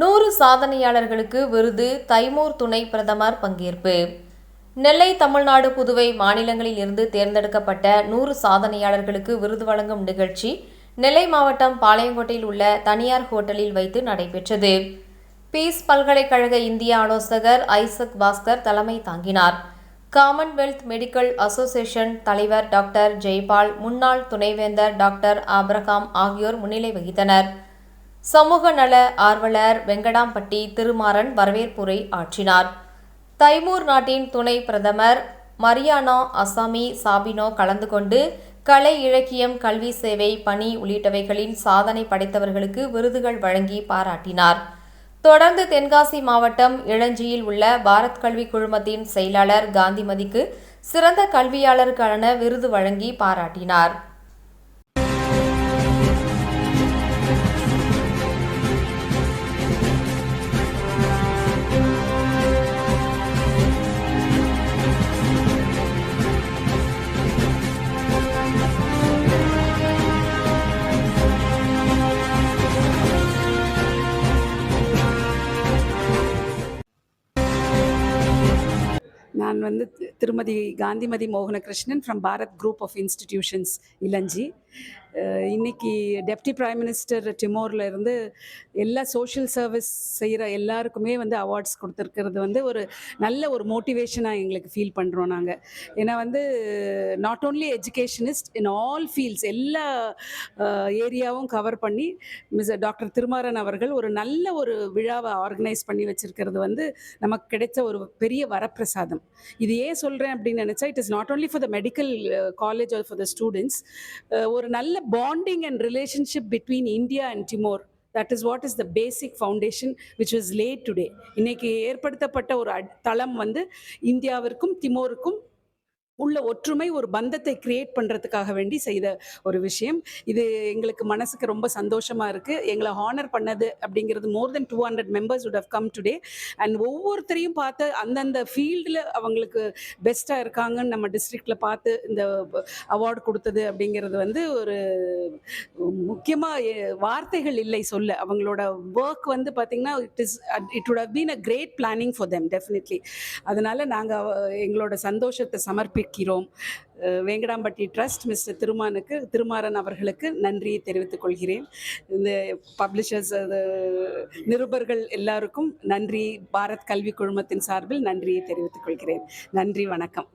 நூறு சாதனையாளர்களுக்கு விருது தைமூர் துணை பிரதமர் பங்கேற்பு. நெல்லை தமிழ்நாடு புதுவை மாநிலங்களில் இருந்து தேர்ந்தெடுக்கப்பட்ட நூறு சாதனையாளர்களுக்கு விருது வழங்கும் நிகழ்ச்சி நெல்லை மாவட்டம் பாளையங்கோட்டையில் உள்ள தனியார் ஹோட்டலில் வைத்து நடைபெற்றது. பீஸ் பல்கலைக்கழக இந்திய ஆலோசகர் ஐசக் பாஸ்கர் தலைமை தாங்கினார். காமன்வெல்த் மெடிக்கல் அசோசியேஷன் தலைவர் டாக்டர் ஜெய்பால் முன்னாள் துணைவேந்தர் டாக்டர் அப்ரஹாம் ஆகியோர் முன்னிலை வகித்தனர். சமூக நல ஆர்வலர் வெங்கடாம்பட்டி திருமாறன் வரவேற்புரை ஆற்றினார். தைமூர் நாட்டின் துணை பிரதமர் மரியானா அசாமி சாபினோ கலந்து கொண்டு கலை இலக்கியம் கல்வி சேவை பணி உள்ளிட்டவைகளின் சாதனை படைத்தவர்களுக்கு விருதுகள் வழங்கி பாராட்டினார். தொடர்ந்து தென்காசி மாவட்டம் இளஞ்சியில் உள்ள பாரத் கல்வி குழுமத்தின் செயலாளர் காந்திமதிக்கு சிறந்த கல்வியாளருக்கான விருது வழங்கி பாராட்டினார். நான் வந்து திருமதி Kanthimathi Mohanakrishnan from Bharat group of institutions இளஞ்சி. இன்னைக்கு டெப்டி பிரைம் மினிஸ்டர் டிமோரில் இருந்து எல்லா சோஷியல் சர்வீஸ் செய்கிற எல்லாருக்குமே வந்து அவார்ட்ஸ் கொடுத்துருக்கிறது வந்து ஒரு நல்ல ஒரு மோட்டிவேஷனாக எங்களுக்கு ஃபீல் பண்ணுறோம் நாங்கள் ஏன்னா வந்து not only educationist in all fields எல்லா ஏரியாவும் கவர் பண்ணி மிஸ் டாக்டர் திருமாறன் அவர்கள் ஒரு நல்ல ஒரு விழாவை ஆர்கனைஸ் பண்ணி வச்சுருக்கிறது வந்து நமக்கு கிடைச்ச ஒரு பெரிய வரப்பிரசாதம். இது ஏன் சொல்கிறேன் அப்படின்னு நினச்சா it is not only for the medical college or for the students ஒரு நல்ல bonding and relationship between India and Timor that is what is the basic foundation which was laid today இன்னைக்கு ஏற்படுத்தப்பட்ட ஒரு அட்- தளம் வந்து இந்தியாவிற்கும் திமோருக்கும் உள்ள ஒற்றுமை ஒரு பந்தத்தை கிரியேட் பண்ணுறதுக்காக வேண்டி செய்த ஒரு விஷயம். இது எங்களுக்கு மனசுக்கு ரொம்ப சந்தோஷமாக இருக்குது எங்களை ஹானர் பண்ணது அப்படிங்கிறது more than two hundred members would have come today and ஒவ்வொருத்தரையும் பார்த்து அந்தந்த ஃபீல்டில் அவங்களுக்கு பெஸ்ட்டாக இருக்காங்கன்னு நம்ம டிஸ்ட்ரிக்டில் பார்த்து இந்த அவார்டு கொடுத்தது அப்படிங்கிறது வந்து ஒரு முக்கியமாக வார்த்தைகள் இல்லை சொல்ல. அவங்களோட ஒர்க் வந்து பார்த்திங்கன்னா it is it would have been a great planning for them definitely அதனால் நாங்கள் எங்களோட சந்தோஷத்தை சமர்ப்பிக்க அஹ் வேங்கடாம்பட்டி ட்ரஸ்ட் மிஸ்டர் திருமானுக்கு திருமாறன் அவர்களுக்கு நன்றியை தெரிவித்துக் கொள்கிறேன். இந்த பப்ளிஷர்ஸ் நிருபர்கள் எல்லாருக்கும் நன்றி. பாரத் கல்வி குழுமத்தின் சார்பில் நன்றியை தெரிவித்துக் கொள்கிறேன். நன்றி வணக்கம்.